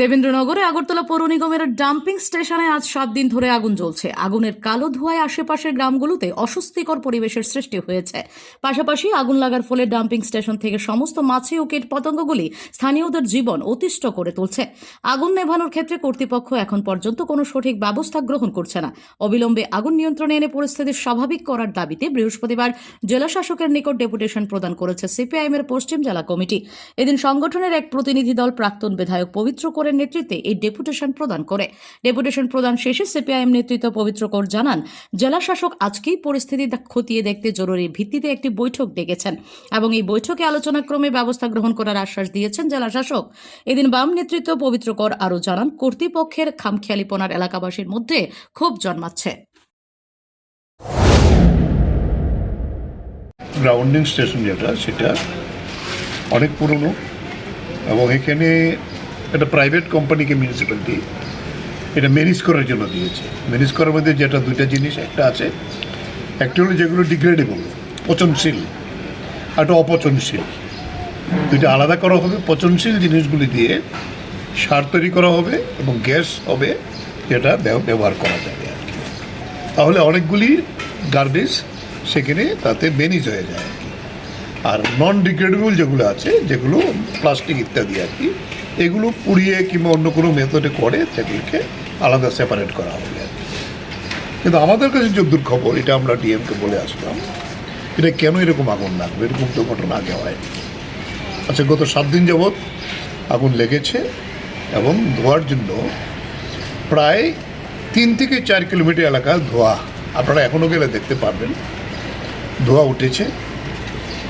দেবেন্দ্রনগরে আগরতলা পৌর নিগমের ডাম্পিং স্টেশনে আজ সাত দিন ধরে আগুন জ্বলছে। আগুনের কালো ধোঁয়ায় আশেপাশের গ্রামগুলোতে অস্বস্তিকর পরিবেশের সৃষ্টি হয়েছে। পাশাপাশি আগুন লাগার ফলে ডাম্পিং স্টেশন থেকে সমস্ত মাছি ও কীট পতঙ্গগুলি স্থানীয়দের জীবন অতিষ্ঠ করে তুলছে। আগুন নেভানোর ক্ষেত্রে কর্তৃপক্ষ এখন পর্যন্ত কোনো সঠিক ব্যবস্থা গ্রহণ করছে না। অবিলম্বে আগুন নিয়ন্ত্রণে এনে পরিস্থিতি স্বাভাবিক করার দাবিতে বৃহস্পতিবার জেলা শাসকের নিকট ডেপুটেশন প্রদান করেছে সিপিআইএম এর পশ্চিম জেলা কমিটি। এদিন সংগঠনের এক প্রতিনিধি দল প্রাক্তন বিধায়ক পবিত্র কোরের নেতৃত্বে এই ডেপুটেশন প্রদান করে। ডেপুটেশন প্রদান শেষে সিপিআইএম নেতৃত্ব পবিত্র কোর জানান, জেলা শাসক আজকেই পরিস্থিতি খতিয়ে দেখতে জরুরি ভিত্তিতে একটি বৈঠক ডেকেছেন এবং এই বৈঠকে আলোচনাক্রমে ব্যবস্থা গ্রহণ করার আশ্বাস দিয়েছেন জেলা শাসক। এদিন বাম নেতৃত্ব পবিত্র কর আরও জানান, কর্তৃপক্ষের খামখেয়ালিপনার এলাকাবাসীর মধ্যে ক্ষোভ জন্মাচ্ছে। গ্রাউন্ডিং স্টেশন যেটা, সেটা অনেক পুরনো এবং এখানে একটা প্রাইভেট কোম্পানিকে মিউনিসিপ্যালিটি এটা ম্যানেজ করার জন্য দিয়েছে। ম্যানেজ করার মধ্যে যেটা দুইটা জিনিস, একটা আছে, একটা হলো যেগুলো ডিগ্রেডেবল পচনশীল একটা অপচনশীল। দুইটা আলাদা করা হবে, পচনশীল জিনিসগুলি দিয়ে সার তৈরি করা হবে এবং গ্যাস হবে যেটা ব্যবহার করা যাবে আর কি। তাহলে অনেকগুলি গার্বেজ সেখানে তাতে ম্যানেজ হয়ে যায় আর নন ডিগ্রেডেবল যেগুলো আছে, যেগুলো প্লাস্টিক ইত্যাদি আর কি এগুলো পুড়িয়ে কিংবা অন্য কোনো মেথডে করে, সেগুলোকে আলাদা সেপারেট করা হবে। কিন্তু আমাদের কাছে যদ্দূর খবর এটা আমরা ডিএমকে বলে আসলাম, এটা কেন এরকম আগুন লাগবে? এরকম তো ঘটনা আগে হয়নি। আচ্ছা গত সাত দিন যাবৎ আগুন লেগেছে এবং ধোয়ার জন্য প্রায় তিন থেকে চার কিলোমিটার এলাকা ধোয়া, আপনারা এখনও গেলে দেখতে পারবেন, ধোয়া উঠেছে।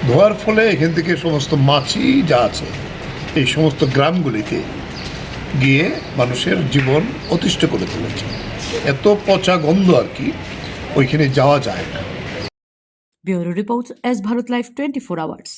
ধোয়ার ফলে এখান থেকে সমস্ত মাছি যা আছে এই সমস্ত গ্রামগুলিতে গিয়ে মানুষের জীবন অতিষ্ঠ করে তুলেছে। এত পচা গন্ধ আর কি ওইখানে যাওয়া যায় না। Bureau S Bharat live twenty four hours.